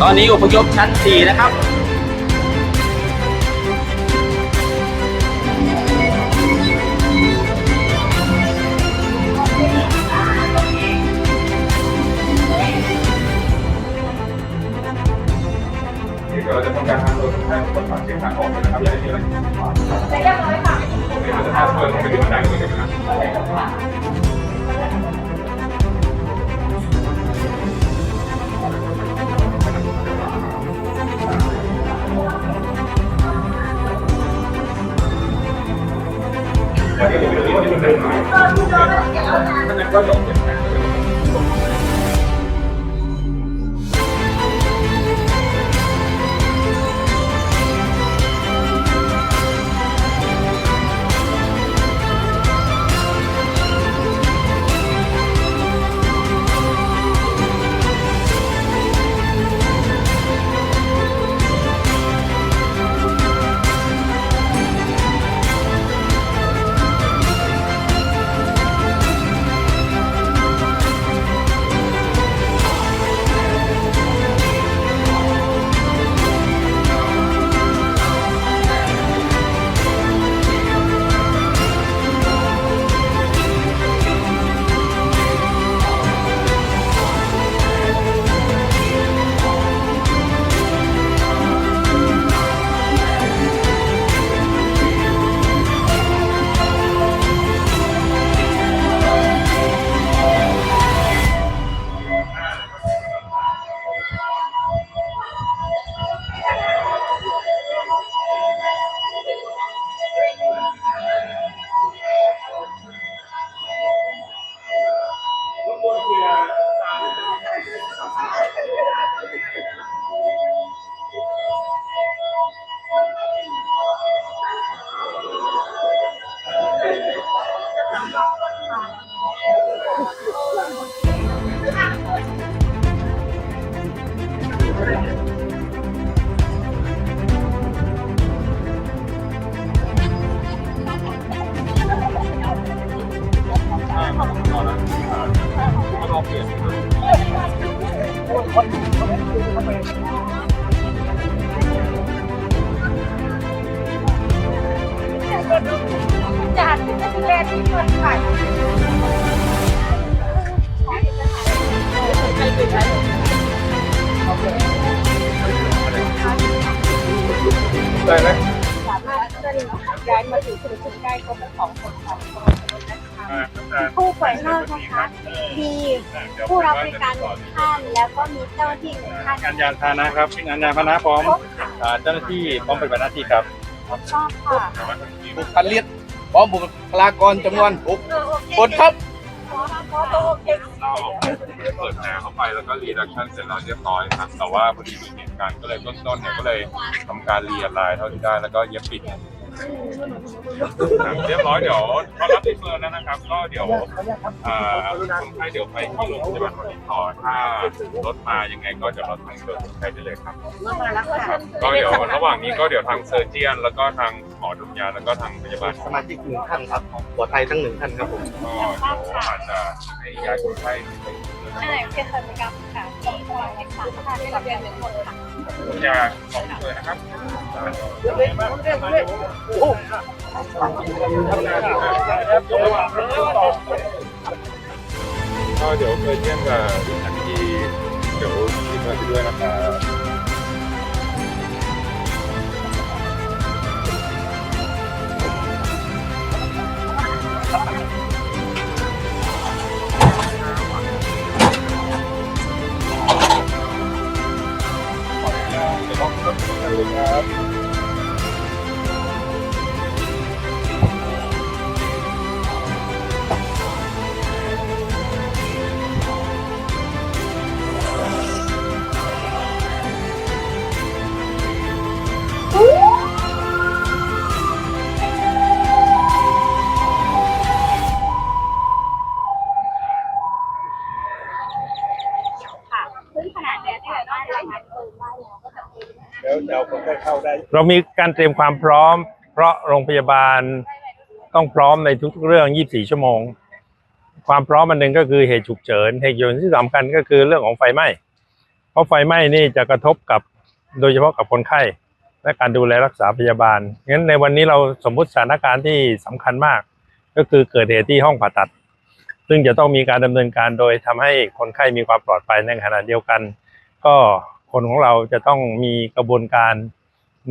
ตอนนี้อพยพชั้น 4 นะครับ จานที่เป็นแบรนด์ที่คนขายได้ไหม สามารถเลื่อนย้ายมาถึงจุดใกล้ครบของคนของคนนะคะผู้ป่วยนอกนะคะมีผู้รับบริการหนึ่งท่านแล้วก็มีเจ้าหน้าที่หนึ่งท่านงานยานพาหนะครับงานยานพาหนะพร้อมอ่าเจ้าหน้าที่พร้อมปฏิบัติหน้าที่ครับชอบค่ะบุคคลิตพร้อมบุคลากรจำนวนหกคนครับเปิดแผลเข้าไปแล้วก็รีดักชันเสร็จแล้วเรียบร้อยครับแต่ว่าพอดีมีเหตุการณ์ก็เลยเบื้องต้นเนี่ยก็เลยทำการเรียนลายเท่าที่ได้แล้วก็เย็บปิดครับ เรียบร้อยเดี๋ยวเขารับที่เฟิร์นแล้วนะครับ ก็เดี๋ยวอ่าคนไข้เดี๋ยวไปที่โรงพยาบาลวันนี้ต่อถ้ารถมายังไงก็จะรถทางเดินคนไข้ได้เลยครับ ก็เดี๋ยวระหว่างนี้ก็เดี๋ยวทางเซอร์เจียนแล้วก็ทาง หมอดุมยาแล้วก็ทางพยาบาลสมาชิกหนึ่งท่านครับปลอดภัยทั้งหนึ่งท่านครับผมก็เดี๋ยวอาจจะให้ย้ายคนไข้ไปอันไหนเป็นกิจกรรมค่ะที่คอยรักษาท่านได้รับเรียนหนึ่งคนค่ะดุมยาของเลยนะครับก็เดี๋ยวเซอร์เจียนกับอันที่เดี๋ยวทีมงานไปด้วยนะครับ เรามีการเตรียมความพร้อม เพราะโรงพยาบาลต้องพร้อมในทุกๆเรื่อง 24 ชั่วโมง ความพร้อมอันหนึ่งก็คือเหตุฉุกเฉินเหตุฉุกเฉินที่สำคัญก็คือเรื่องของไฟไหม้ เพราะไฟไหม้นี่จะกระทบกับโดยเฉพาะกับคนไข้ และการดูแลรักษาพยาบาล งั้นในวันนี้เราสมมุติสถานการณ์ที่สำคัญมาก ก็คือเกิดเหตุที่ห้องผ่าตัด ซึ่งจะต้องมีการดำเนินการโดยทำให้คนไข้มีความปลอดภัยในขณะเดียวกัน ก็คนของเราจะต้องมีกระบวนการ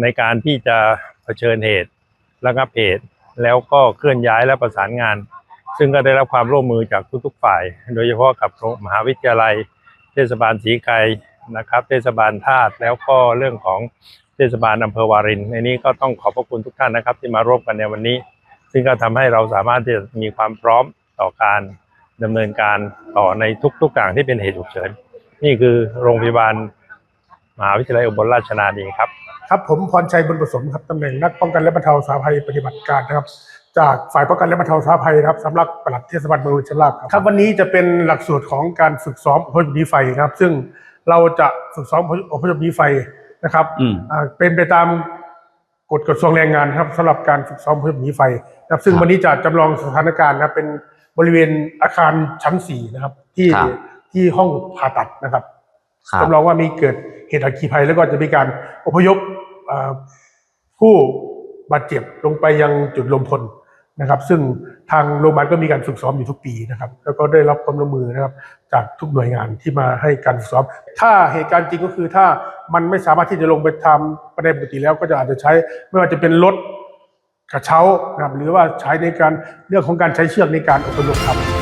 ในการที่จะเผชิญเหตุระงับเหตุ แล้วก็เคลื่อนย้ายและประสานงาน ซึ่งก็ได้รับความร่วมมือจากทุกๆฝ่าย โดยเฉพาะกับมหาวิทยาลัย เทศบาลศรีไกรนะครับ เทศบาลธาตุแล้วก็เรื่องของเทศบาลอำเภอวารินในนี้ก็ต้องขอบพระคุณทุกท่านนะครับ ที่มาร่วมกันในวันนี้ ซึ่งก็ทำให้เราสามารถที่จะมีความพร้อมต่อการดำเนินการต่อในทุกๆอย่างที่เป็นเหตุฉุกเฉินนี่คือโรงพยาบาลมหาวิทยาลัยอุบลราชธานีครับ ครับผมพรชัยบุญผสมครับตำแหน่งนักป้องกันและบรรเทาสาธารณภัยปฏิบัติการนะครับ จากฝ่ายป้องกันและบรรเทาสาธารณภัยนะครับสำนักปลัดเทศบาลเมืองชลาบครับครับวันนี้จะเป็นหลักสูตรของการฝึกซ้อมอพยพหนีไฟนะครับ ซึ่งเราจะฝึกซ้อมอพยพหนีไฟนะครับอืมอ่าเป็นไปตามกฎกระทรวงแรงงานครับสำหรับการฝึกซ้อมอพยพหนีไฟนะครับ ซึ่งครับวันนี้จะจำลองสถานการณ์นะครับเป็นบริเวณอาคารชั้นสี่นะครับ ที่ครับที่ห้องผ่าตัดนะครับครับจำลองว่ามีเกิดเหตุอัคคีภัยแล้วก็จะมีการอพยพเอ่อ ผู้บาดเจ็บลงไปยังจุดลมพลนะครับ ซึ่งทางโรงพยาบาลก็มีการฝึกซ้อมอยู่ทุกปีนะครับ แล้วก็ได้รับความร่วมมือนะครับ จากทุกหน่วยงานที่มาให้การฝึกซ้อม ถ้าเหตุการณ์จริงก็คือถ้ามันไม่สามารถที่จะลงไปทำประเด็นปกติแล้วก็จะอาจจะใช้ไม่ว่าจะเป็นรถกระเช้านะครับหรือว่าใช้ในการเรื่องของการใช้เชือกในการอพยพครับ